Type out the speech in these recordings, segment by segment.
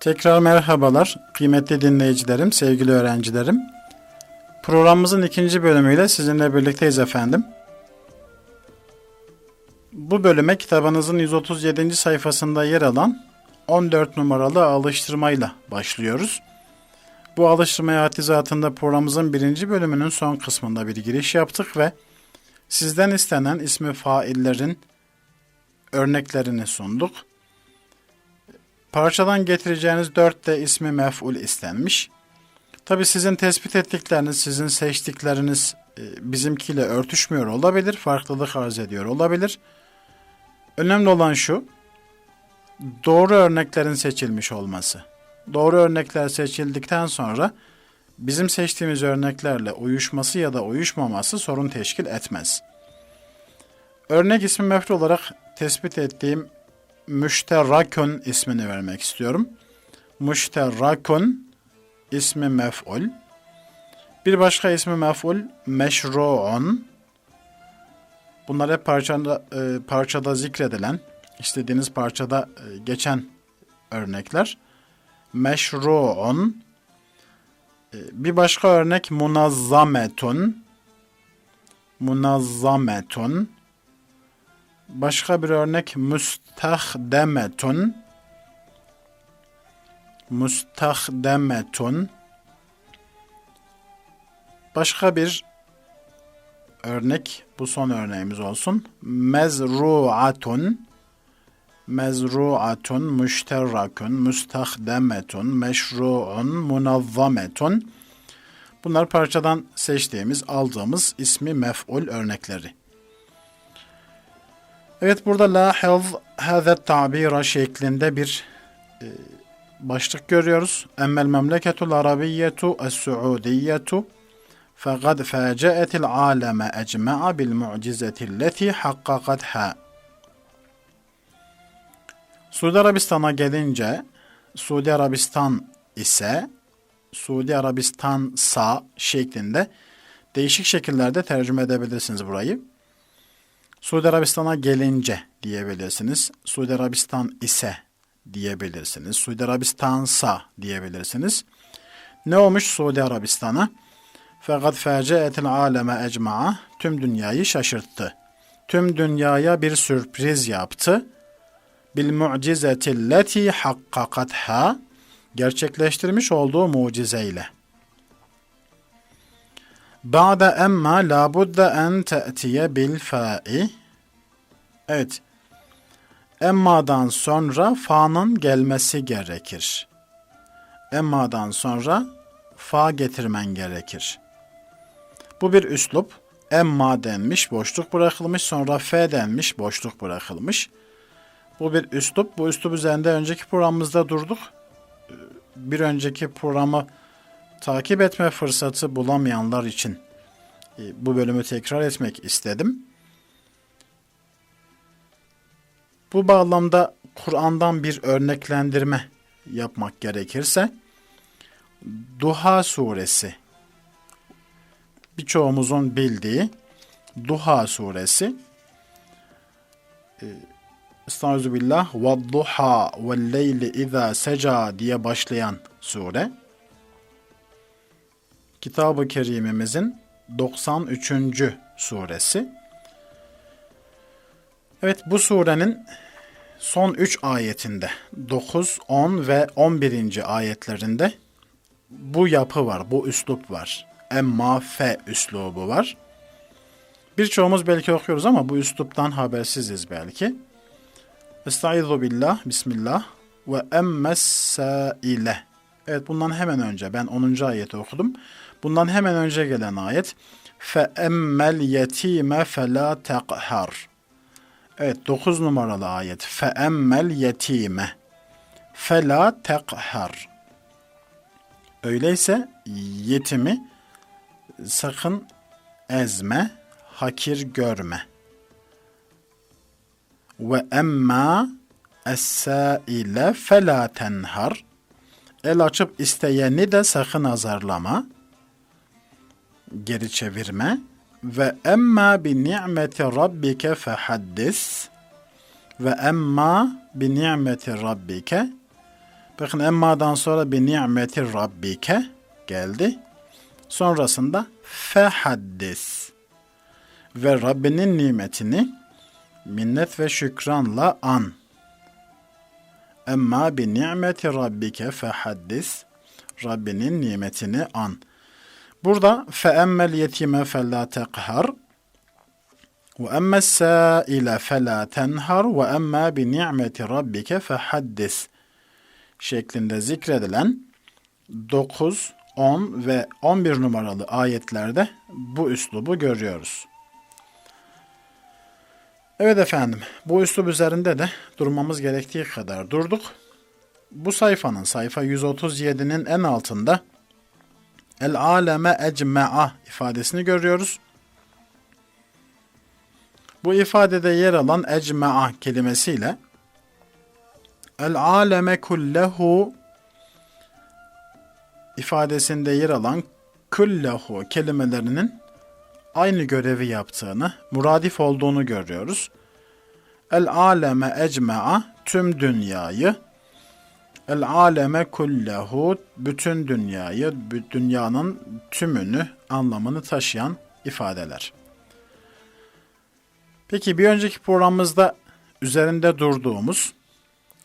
Tekrar merhabalar kıymetli dinleyicilerim, sevgili öğrencilerim. Programımızın ikinci bölümüyle sizinle birlikteyiz efendim. Bu bölüme kitabınızın 137. sayfasında yer alan 14 numaralı alıştırmayla başlıyoruz. Bu alıştırmaya hatizatında programımızın birinci bölümünün son kısmında bir giriş yaptık ve sizden istenen ismi faillerin örneklerini sunduk. Parçadan getireceğiniz dört de ismi mef'ul istenmiş. Tabi sizin tespit ettikleriniz, sizin seçtikleriniz e, bizimkiyle örtüşmüyor olabilir, farklılık arz ediyor olabilir. Önemli olan şu, doğru örneklerin seçilmiş olması. Doğru örnekler seçildikten sonra bizim seçtiğimiz örneklerle uyuşması ya da uyuşmaması sorun teşkil etmez. Örnek ismi mef'ul olarak tespit ettiğim müşterakun ismini vermek istiyorum. Müşterakun ismi mef'ul. Bir başka ismi mef'ul meşru'un. Bunlar hep parçada, e, parçada zikredilen, istediğiniz parçada e, geçen örnekler. Meşru'un. E, bir başka örnek munazzametun. Munazzametun. Başka bir örnek müstahdemetun. Müstahdemetun. Başka bir örnek, bu son örneğimiz olsun. Mezru'atun. Mezru'atun, müşterrakun, müstahdemetun, meşru'un, munazzametun. Bunlar parçadan seçtiğimiz, aldığımız ismi mef'ul örnekleri. Evet burada lahaz hazet tabira şeklinde bir e, başlık görüyoruz. Emmel memleketul arabiyyetu es-suudiyyetu fekad facaetil aleme ecma'a bil mu'cizeti hakkakatha. Suudi Arabistan'a gelince Suudi Arabistan ise Suudi Arabistan sa şeklinde değişik şekillerde tercüme edebilirsiniz burayı. Suudi Arabistan'a gelince diyebilirsiniz. Suudi Arabistan ise diyebilirsiniz. Suudi Arabistansa diyebilirsiniz. Ne olmuş Suudi Arabistan'a? Fakat feceetil aleme ecma'a tüm dünyayı şaşırttı. Tüm dünyaya bir sürpriz yaptı. Bil mucizeti hakkakatha gerçekleştirmiş olduğu mucizeyle. Ba'de emma la budde en te'tiye bil fa'i. Evet. Emma'dan sonra fa'nın gelmesi gerekir. Emma'dan sonra fa getirmen gerekir. Bu bir üslup. Emma denmiş, boşluk bırakılmış. Sonra fe denmiş, boşluk bırakılmış. Bu bir üslup. Bu üslup üzerinde önceki programımızda durduk. Bir önceki programı takip etme fırsatı bulamayanlar için e, bu bölümü tekrar etmek istedim. Bu bağlamda Kur'an'dan bir örneklendirme yapmak gerekirse Duha suresi birçoğumuzun bildiği Duha suresi e, Estağfirullah ve duha ve leyli iza seca diye başlayan sure Kitab-ı Kerimimizin 93. suresi. Evet bu surenin son 3 ayetinde 9, 10 ve 11. ayetlerinde bu yapı var, bu üslup var. Emma fe üslubu var. Birçoğumuz belki okuyoruz ama bu üsluptan habersiziz belki. Estaizu billah, bismillah ve emmes ile. Evet bundan hemen önce ben 10. ayeti okudum. Bundan hemen önce gelen ayet emmel yetime fela teqhar. Evet 9 numaralı ayet. Emmel yetime fela teqhar. Öyleyse yetimi sakın ezme, hakir görme. Ve emma es-saile fela tenhar. El açıp isteyeni de sakın azarlama geri çevirme ve emma bi ni'meti rabbike fehaddis ve emma bi ni'meti rabbike Bakın emmadan sonra bir ni'meti rabbike geldi. Sonrasında fehaddis ve Rabbinin nimetini minnet ve şükranla an. Emma bi ni'meti rabbike fehaddis Rabbinin nimetini an. Burada teqhar ve emmes sâile felâ tenhar ve emmâ bi ni'meti rabbike fehaddis şeklinde zikredilen 9, 10 ve 11 numaralı ayetlerde bu üslubu görüyoruz. Evet efendim, bu üslub üzerinde de durmamız gerektiği kadar durduk. Bu sayfanın, sayfa 137'nin en altında el aleme ecme'a ifadesini görüyoruz. Bu ifadede yer alan ecme'a kelimesiyle el aleme kullehu ifadesinde yer alan kullehu kelimelerinin aynı görevi yaptığını, muradif olduğunu görüyoruz. El aleme ecme'a tüm dünyayı, el aleme kullehu bütün dünyayı, dünyanın tümünü anlamını taşıyan ifadeler. Peki bir önceki programımızda üzerinde durduğumuz,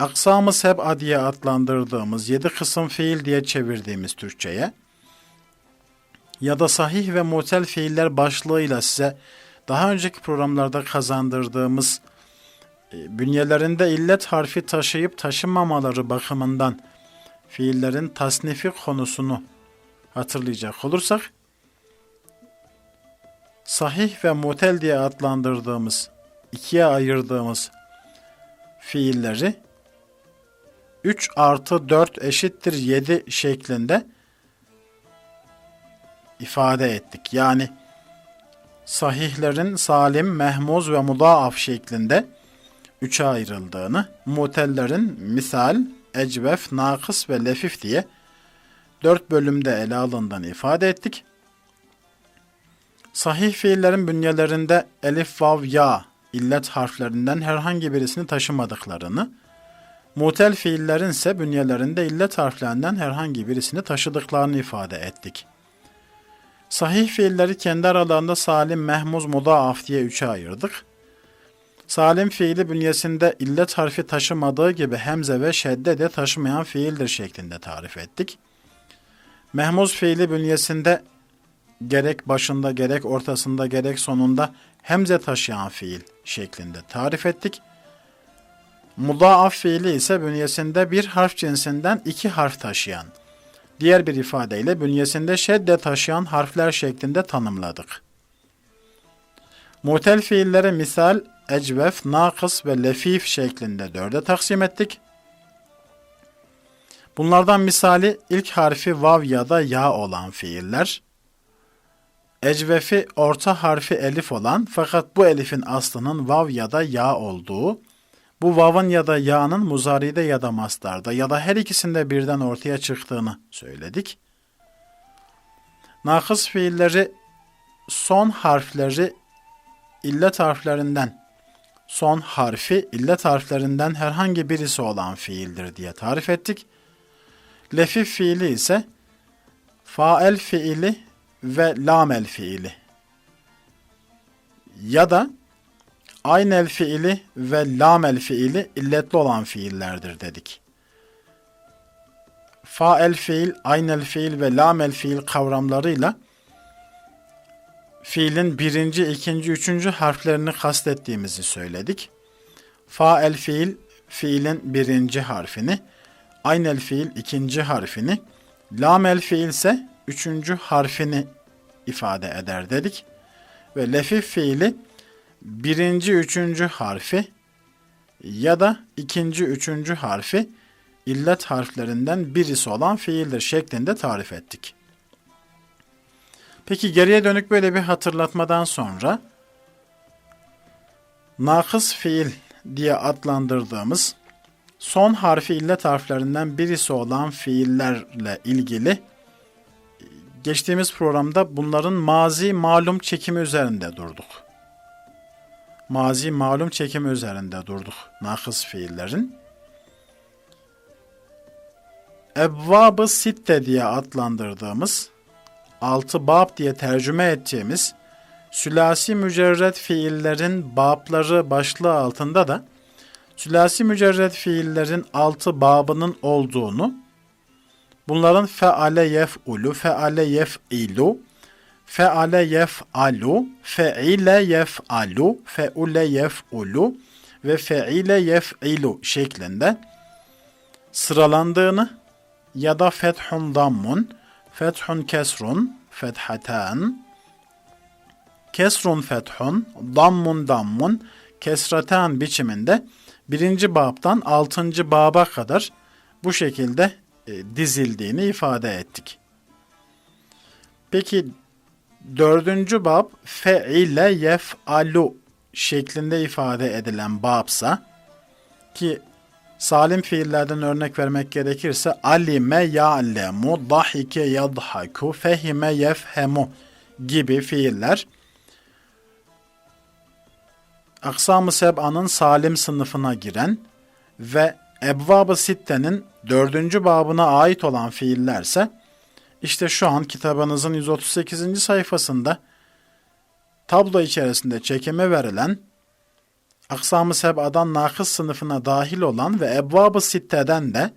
aksamı seb'a diye adlandırdığımız yedi kısım fiil diye çevirdiğimiz Türkçe'ye, ya da sahih ve mutel fiiller başlığıyla size daha önceki programlarda kazandırdığımız bünyelerinde illet harfi taşıyıp taşımamaları bakımından fiillerin tasnifi konusunu hatırlayacak olursak, sahih ve mutel diye adlandırdığımız, ikiye ayırdığımız fiilleri 3 artı 4 eşittir 7 şeklinde ifade ettik. Yani sahihlerin salim, mehmuz ve mudaaf şeklinde üçe ayrıldığını, mutellerin misal, ecvef, nakıs ve lefif diye dört bölümde ele alındığını ifade ettik. Sahih fiillerin bünyelerinde elif, vav, ya illet harflerinden herhangi birisini taşımadıklarını, mutel fiillerin ise bünyelerinde illet harflerinden herhangi birisini taşıdıklarını ifade ettik. Sahih fiilleri kendi aralarında salim, mehmuz, mudaaf diye üçe ayırdık. Salim fiili bünyesinde illet harfi taşımadığı gibi hemze ve şedde de taşımayan fiildir şeklinde tarif ettik. Mehmuz fiili bünyesinde gerek başında gerek ortasında gerek sonunda hemze taşıyan fiil şeklinde tarif ettik. Mudaaf fiili ise bünyesinde bir harf cinsinden iki harf taşıyan, diğer bir ifadeyle bünyesinde şedde taşıyan harfler şeklinde tanımladık. Mutel fiillere misal ecvef, nakıs ve lefif şeklinde dörde taksim ettik. Bunlardan misali ilk harfi vav ya da ya olan fiiller, ecvefi orta harfi elif olan fakat bu elifin aslının vav ya da ya olduğu, bu vav'ın ya da ya'nın muzaride ya da mastarda ya da her ikisinde birden ortaya çıktığını söyledik. Nakıs fiilleri son harfleri illet harflerinden, son harfi illet harflerinden herhangi birisi olan fiildir diye tarif ettik. Lefif fiili ise fael fiili ve lamel fiili ya da aynel fiili ve lamel fiili illetli olan fiillerdir dedik. Fael fiil, aynel fiil ve lamel fiil kavramlarıyla fiilin birinci, ikinci, üçüncü harflerini kastettiğimizi söyledik. Fael fiil, fiilin birinci harfini, aynel fiil ikinci harfini, lamel fiil ise üçüncü harfini ifade eder dedik. Ve lefif fiili birinci, üçüncü harfi ya da ikinci, üçüncü harfi illet harflerinden birisi olan fiildir şeklinde tarif ettik. Peki geriye dönük böyle bir hatırlatmadan sonra nakıs fiil diye adlandırdığımız son harfi illet harflerinden birisi olan fiillerle ilgili geçtiğimiz programda bunların mazi malum çekimi üzerinde durduk. Mazi malum çekimi üzerinde durduk nakıs fiillerin. Evvab-ı Sitte diye adlandırdığımız, altı bab diye tercüme ettiğimiz sülasi mücerred fiillerin babları başlığı altında da sülasi mücerred fiillerin altı babının olduğunu, bunların feale yef'ulu, feale yef'ilu, feale yef'alu, fe'ile yef'alu, fe'ule yef'ulu ve fe'ile yef'ilu şeklinde sıralandığını ya da fethun dammun, fethun kesrun, fethatan, kesrun fethun, dammun dammun, kesratan biçiminde birinci babdan altıncı baba kadar bu şekilde e, dizildiğini ifade ettik. Peki dördüncü bab fe'ile yef'alu şeklinde ifade edilen babsa ki salim fiillerden örnek vermek gerekirse alime ya'lemu, dahike yadhaku, fehime yefhemu gibi fiiller Aksam-ı Seb'anın salim sınıfına giren ve Ebvab-ı Sitte'nin dördüncü babına ait olan fiillerse işte şu an kitabınızın 138. sayfasında tablo içerisinde çekime verilen Aksam-ı Seb'adan nakıs sınıfına dahil olan ve Ebvab-ı Sitte'den de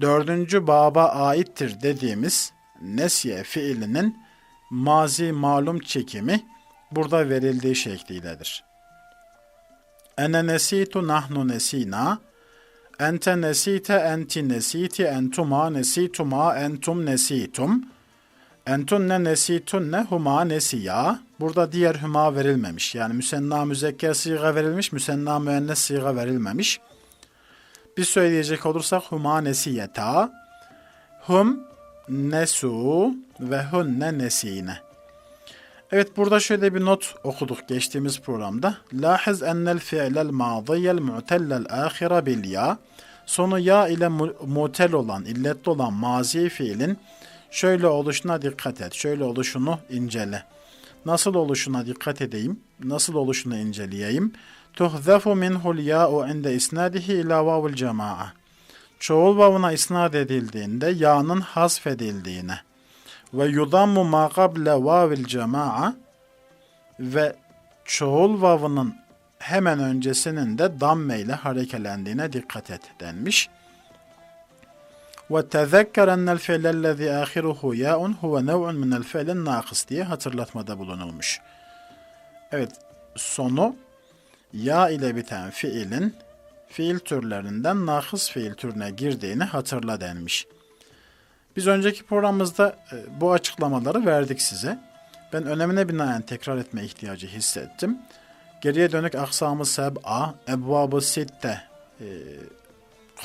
dördüncü baba aittir dediğimiz nesye fiilinin mazi malum çekimi burada verildiği şekliyledir. Ene nesitu nahnu nesina, ente nesite enti nesiti, entuma nesituma, entum nesitum, entunne nesitunne huma nesiya. Burada diğer huma verilmemiş. Yani müsenna müzekker siga verilmiş, müsenna müennes siga verilmemiş. Biz söyleyecek olursak huma nesiyeta, hum nesu ve hunne nesine. Evet burada şöyle bir not okuduk geçtiğimiz programda. Lahiz ennel fi'lel madiyel mu'tellel ahire bil ya. Sonu ya ile mutel olan, illetli olan mazi fiilin şöyle oluşuna dikkat et. Şöyle oluşunu incele. Nasıl oluşuna dikkat edeyim? Nasıl oluşunu inceleyeyim? Tuhzafu minhul ya'u inde isnadihi ila vavul cema'a. Çoğul vavuna isnad edildiğinde ya'nın hasfedildiğine ve yudammu ma kable vavil cema'a ve çoğul vavının hemen öncesinin de damme ile harekelendiğine dikkat et denmiş. Ve tezekker ennel fi'lellezî âhiruhu yâ'un huve nev'un minel fi'lin nâkıs diye hatırlatmada bulunulmuş. Evet, sonu ya ile biten fiilin fiil türlerinden nakıs fiil türüne girdiğini hatırla denmiş. Biz önceki programımızda e, bu açıklamaları verdik size. Ben önemine binaen tekrar etme ihtiyacı hissettim. Geriye dönük aksamı seb'a, ebvabı sitte e,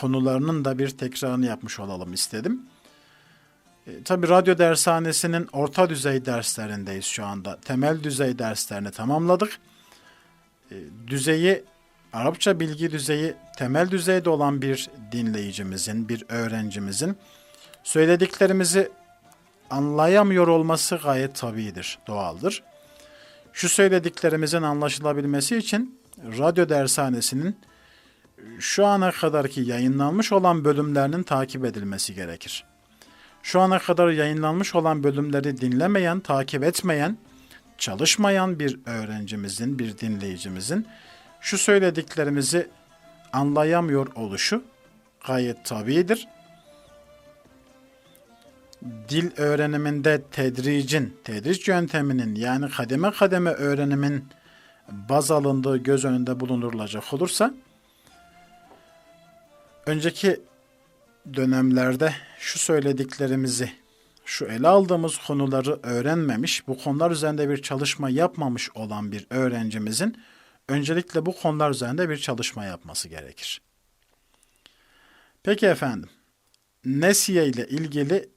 konularının da bir tekrarını yapmış olalım istedim. E, Tabi radyo dershanesinin orta düzey derslerindeyiz şu anda. Temel düzey derslerini tamamladık. E, düzeyi, Arapça bilgi düzeyi temel düzeyde olan bir dinleyicimizin, bir öğrencimizin Söylediklerimizi anlayamıyor olması gayet tabidir, doğaldır. Şu söylediklerimizin anlaşılabilmesi için radyo dershanesinin şu ana kadarki yayınlanmış olan bölümlerinin takip edilmesi gerekir. Şu ana kadar yayınlanmış olan bölümleri dinlemeyen, takip etmeyen, çalışmayan bir öğrencimizin, bir dinleyicimizin şu söylediklerimizi anlayamıyor oluşu gayet tabidir dil öğreniminde tedricin, tedric yönteminin yani kademe kademe öğrenimin baz alındığı göz önünde bulundurulacak olursa önceki dönemlerde şu söylediklerimizi, şu ele aldığımız konuları öğrenmemiş, bu konular üzerinde bir çalışma yapmamış olan bir öğrencimizin öncelikle bu konular üzerinde bir çalışma yapması gerekir. Peki efendim, Nesiye ile ilgili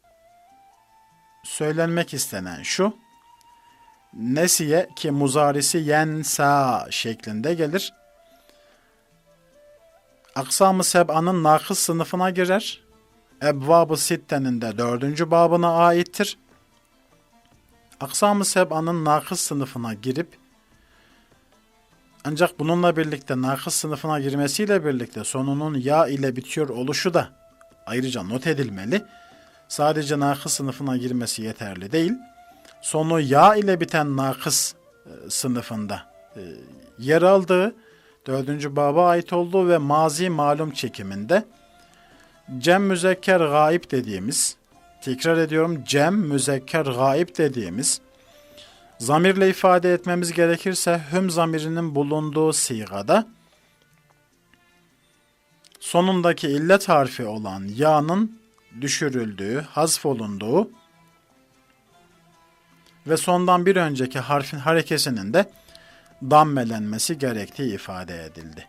söylenmek istenen şu. Nesiye ki muzarisi yensa şeklinde gelir. Aksam-ı Seb'anın nakıs sınıfına girer. Ebvab-ı Sitte'nin de dördüncü babına aittir. Aksam-ı Seb'anın nakıs sınıfına girip Ancak bununla birlikte nakıs sınıfına girmesiyle birlikte sonunun ya ile bitiyor oluşu da ayrıca not edilmeli. Sadece nakıs sınıfına girmesi yeterli değil. Sonu ya ile biten nakıs e, sınıfında e, yer aldığı, dördüncü baba ait olduğu ve mazi malum çekiminde cem müzekker gaib dediğimiz, tekrar ediyorum cem müzekker gaib dediğimiz, zamirle ifade etmemiz gerekirse hüm zamirinin bulunduğu sigada, sonundaki illet harfi olan ya'nın düşürüldüğü, hasfolunduğu ve sondan bir önceki harfin harekesinin de dammelenmesi gerektiği ifade edildi.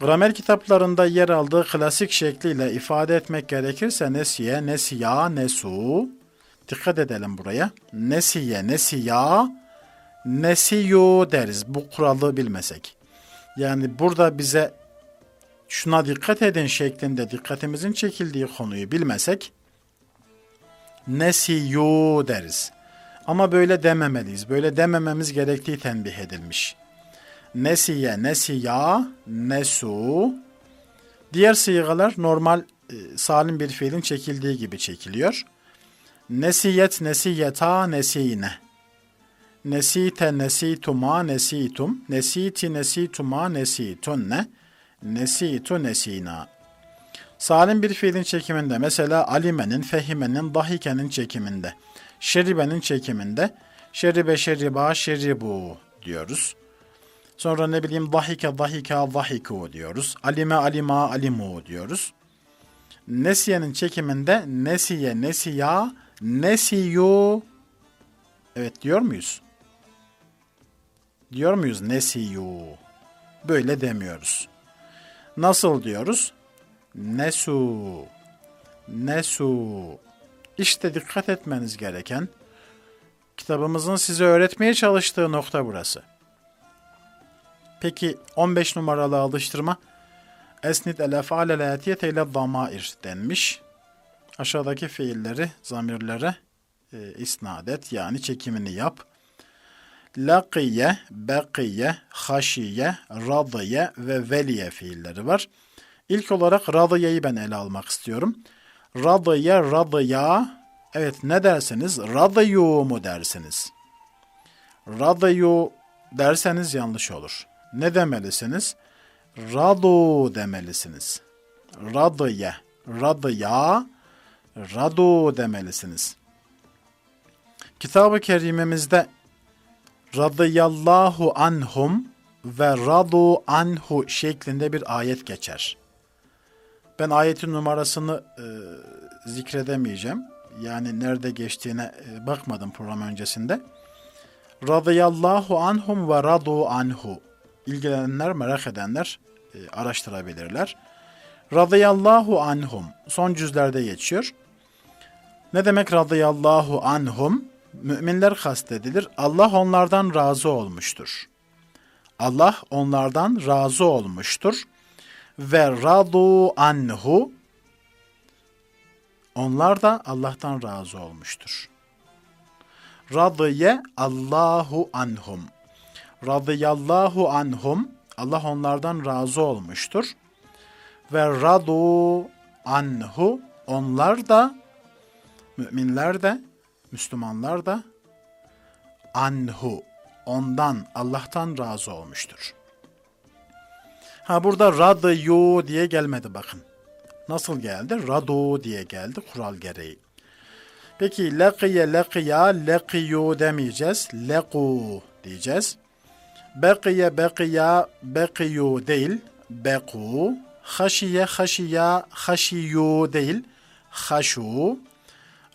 Gramer kitaplarında yer aldığı klasik şekliyle ifade etmek gerekirse nesiye, nesiya, nesu. Dikkat edelim buraya. Nesiye, nesiya, nesiyu deriz. Bu kuralı bilmesek. Yani burada bize şuna dikkat edin şeklinde dikkatimizin çekildiği konuyu bilmesek nesiyu deriz. Ama böyle dememeliyiz. Böyle demememiz gerektiği tenbih edilmiş. Nesiye, nesiya, nesu. Diğer sigalar normal e, salim bir fiilin çekildiği gibi çekiliyor. Nesiyet, nesiyeta, nesine. Nesite, nesituma, nesitum. Nesiti, nesituma, nesitunne. Nesitu, nesina. Salim bir fiilin çekiminde mesela alimenin, fehimenin, dahikenin çekiminde. Şeribenin çekiminde şeribe şeriba şeribu diyoruz. Sonra ne bileyim dahike dahika dahiku diyoruz. Alime alima alimu diyoruz. Nesiye'nin çekiminde nesiye nesiya nesiyu Evet diyor muyuz? Diyor muyuz nesiyu? Böyle demiyoruz. Nasıl diyoruz? Nesu. Nesu. İşte dikkat etmeniz gereken kitabımızın size öğretmeye çalıştığı nokta burası. Peki 15 numaralı alıştırma Esnit el la etiyete ile damair denmiş. Aşağıdaki fiilleri zamirlere e, isnat et yani çekimini yap. Lakiye, bekiye, haşiye, radiye ve veliye fiilleri var. İlk olarak radiyeyi ben ele almak istiyorum. Radiye, radiya. Evet ne dersiniz? Radiyu mu dersiniz? Radiyu derseniz yanlış olur. Ne demelisiniz? Radu demelisiniz. Radiye, radiya, radu demelisiniz. Kitab-ı Kerimimizde radıyallahu anhum ve radu anhu şeklinde bir ayet geçer. Ben ayetin numarasını e, zikredemeyeceğim. Yani nerede geçtiğine e, bakmadım program öncesinde. Radıyallahu anhum ve radu anhu. İlgilenenler, merak edenler e, araştırabilirler. Radıyallahu anhum. Son cüzlerde geçiyor. Ne demek radıyallahu anhum? Müminler kastedilir. Allah onlardan razı olmuştur. Allah onlardan razı olmuştur ve radu anhu onlar da Allah'tan razı olmuştur. Radiye Allahu anhum. Radıyallahu anhum Allah onlardan razı olmuştur. Ve radu anhu onlar da müminler de Müslümanlar da anhu ondan Allah'tan razı olmuştur. Ha burada radyu diye gelmedi bakın. Nasıl geldi? Radu diye geldi kural gereği. Peki leqiye leqiya leqiyu demeyeceğiz. Lequ diyeceğiz. Beqiye beqiya beqiyu değil. Beku. Haşiye haşiya haşiyu değil. Haşu.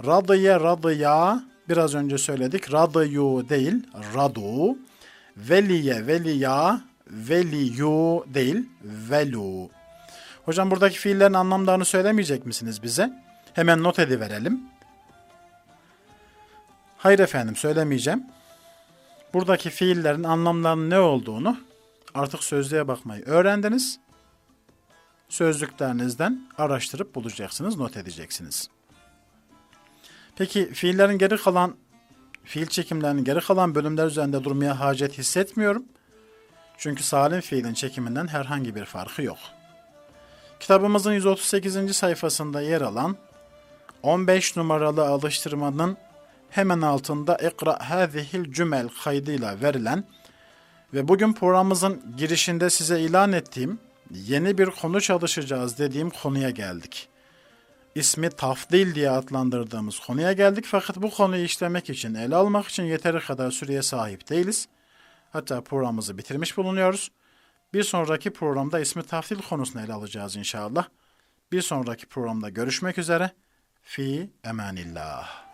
Radiye radiya biraz önce söyledik. Radiyu değil. Radu. Veliye veliya veliyu değil, velu. Hocam buradaki fiillerin anlamlarını söylemeyecek misiniz bize? Hemen not ediverelim. Hayır efendim söylemeyeceğim. Buradaki fiillerin anlamlarının ne olduğunu artık sözlüğe bakmayı öğrendiniz. Sözlüklerinizden araştırıp bulacaksınız, not edeceksiniz. Peki fiillerin geri kalan, fiil çekimlerinin geri kalan bölümler üzerinde durmaya hacet hissetmiyorum. Çünkü salim fiilin çekiminden herhangi bir farkı yok. Kitabımızın 138. sayfasında yer alan 15 numaralı alıştırmanın hemen altında ikra hazihil cümel kaydıyla verilen ve bugün programımızın girişinde size ilan ettiğim yeni bir konu çalışacağız dediğim konuya geldik. İsmi tafdil diye adlandırdığımız konuya geldik fakat bu konuyu işlemek için, ele almak için yeteri kadar süreye sahip değiliz hatta programımızı bitirmiş bulunuyoruz. Bir sonraki programda ismi taftil konusunu ele alacağız inşallah. Bir sonraki programda görüşmek üzere. Fi emanillah.